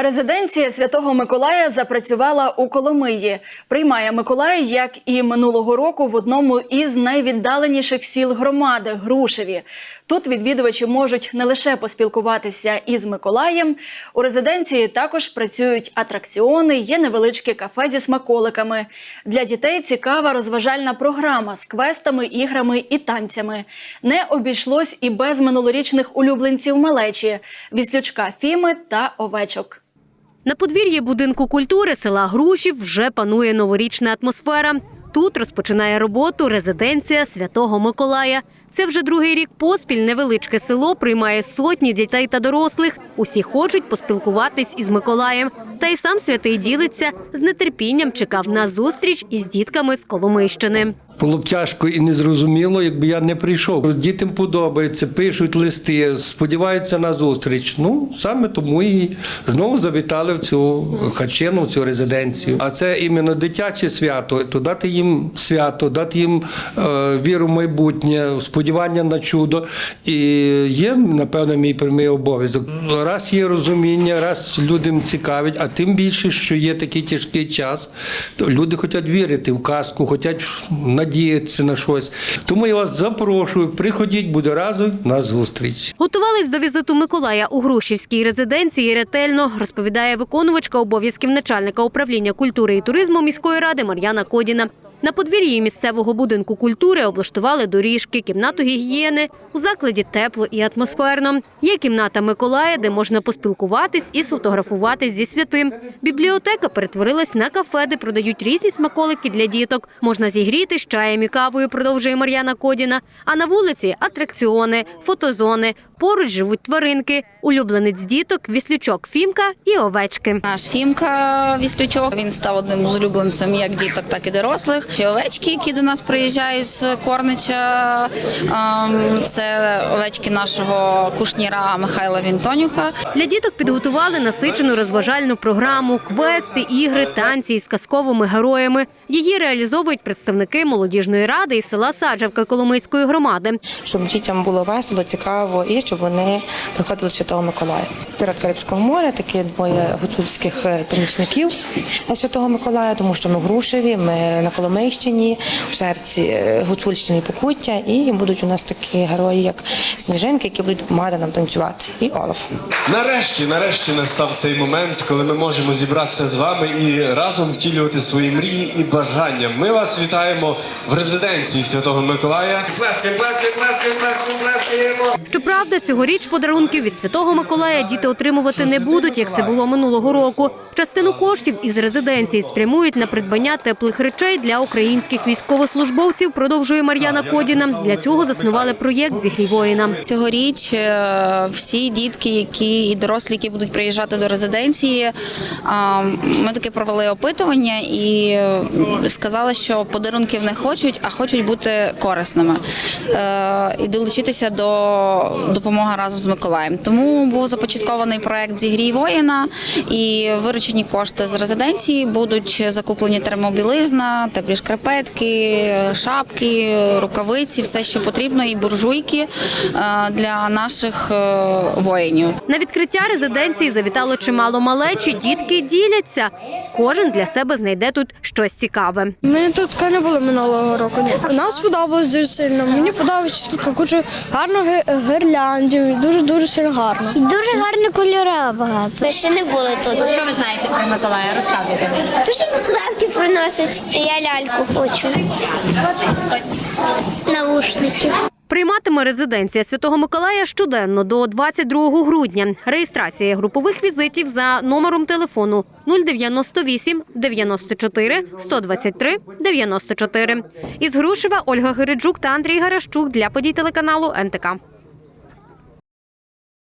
Резиденція Святого Миколая запрацювала у Коломиї. Приймає Миколай, як і минулого року, в одному із найвіддаленіших сіл громади Грушеві. Тут відвідувачі можуть не лише поспілкуватися із Миколаєм. У резиденції також працюють атракціони, є невеличке кафе зі смаколиками. Для дітей цікава розважальна програма з квестами, іграми і танцями. Не обійшлось і без минулорічних улюбленців малечі віслючка Фіми та овечок. На подвір'ї будинку культури села Грушів вже панує новорічна атмосфера. Тут розпочинає роботу резиденція Святого Миколая. Це вже другий рік поспіль невеличке село приймає сотні дітей та дорослих. Усі хочуть поспілкуватись із Миколаєм. Та й сам святий ділиться з нетерпінням чекав на зустріч із дітками з Коломийщини. Було б тяжко і незрозуміло, якби я не прийшов. Дітям подобається, пишуть листи, сподіваються на зустріч. Ну саме тому і знову завітали в цю хачину, в цю резиденцію. А це іменно дитяче свято. То дати їм свято, дати їм е, віру в майбутнє, сподівання на чудо. І є, напевно, мій прямий обов'язок. Раз є розуміння, раз людям цікавить, а тим більше, що є такий тяжкий час, то люди хочуть вірити в казку, хочуть надіятися на щось. Тому я вас запрошую, приходіть, буде разом на зустріч. Готувались до візиту Миколая у Грушівській резиденції ретельно, розповідає виконувачка обов'язків начальника управління культури і туризму міської ради Мар'яна Кодіна. На подвір'ї місцевого будинку культури облаштували доріжки, кімнату гігієни. У закладі тепло і атмосферно. Є кімната Миколая, де можна поспілкуватись і сфотографуватись зі святим. Бібліотека перетворилась на кафе, де продають різні смаколики для діток. Можна зігріти з чаєм і кавою, продовжує Мар'яна Кодіна. А на вулиці атракціони, фотозони. Поруч живуть тваринки. Улюбленець діток, віслючок Фімка і овечки. Наш Фімка Віслючок він став одним з улюбленцем як діток, так і дорослих. Ще овечки, які до нас приїжджають з Корнича. ем, Це овечки нашого кушніра Михайла Вінтонюка. Для діток підготували насичену розважальну програму, квести, ігри, танці із казковими героями. Її реалізовують представники молодіжної ради і села Саджавка Коломийської громади. щоб дітям було весело, цікаво і щоб вони приходили до Святого Миколая. Пірат Карибського моря, такі двоє гуцульських е, помічників Святого Миколая, тому що ми Грушеві, ми на Коломийщині, в серці е, Гуцульщини Покуття, і будуть у нас такі герої, як Сніжинки, які будуть допомагати нам танцювати. І Олаф. Нарешті, нарешті настав цей момент, коли ми можемо зібратися з вами і разом втілювати свої мрії і бажання. Ми вас вітаємо в резиденції Святого Миколая. Плескаємо, плескаємо, плескаємо, плескаємо, плескаємо. Щоправда, цьогоріч подарунків від Святого Миколая діти отримувати не будуть, як це було минулого року. Частину коштів із резиденції спрямують на придбання теплих речей для українських військовослужбовців. Продовжує Мар'яна Кодіна. Для цього заснували проєкт «Зігрій воїна». Цьогоріч е, всі дітки, які і дорослі, які будуть приїжджати до резиденції, ми таки провели опитування і е, сказали, що подарунків не хочуть, а хочуть бути корисними е, і долучитися до допомоги разом з Миколаєм. Тому був започаткований проект Зігрій воїна і виручені кошти з резиденції будуть закуплені термобілизна, теплі шкарпетки, шапки, рукавиці, все, що потрібно, і буржуйки е, для наших е, воїнів. На відкриття резиденції завітало чимало малечі. Дітки діляться. Кожен для себе знайде тут щось цікаве. Ми тут не було минулого року. Нам сподобалось дуже сильно. Мені подобається тут куча гарно гирляндів, дуже дуже сильно гарно. Дуже гарні кольори багато. Ми ще не були тут. Що ви знаєте про Миколая? Розказуйте. Дуже подарки приносять. Я ляльку хочу. Наушники. Прийматиме резиденція Святого Миколая щоденно до 22 грудня. Реєстрація групових візитів за номером телефону 098 94 123 94. Із Грушева Ольга Гириджук та Андрій Гарашчук для подій телеканалу НТК.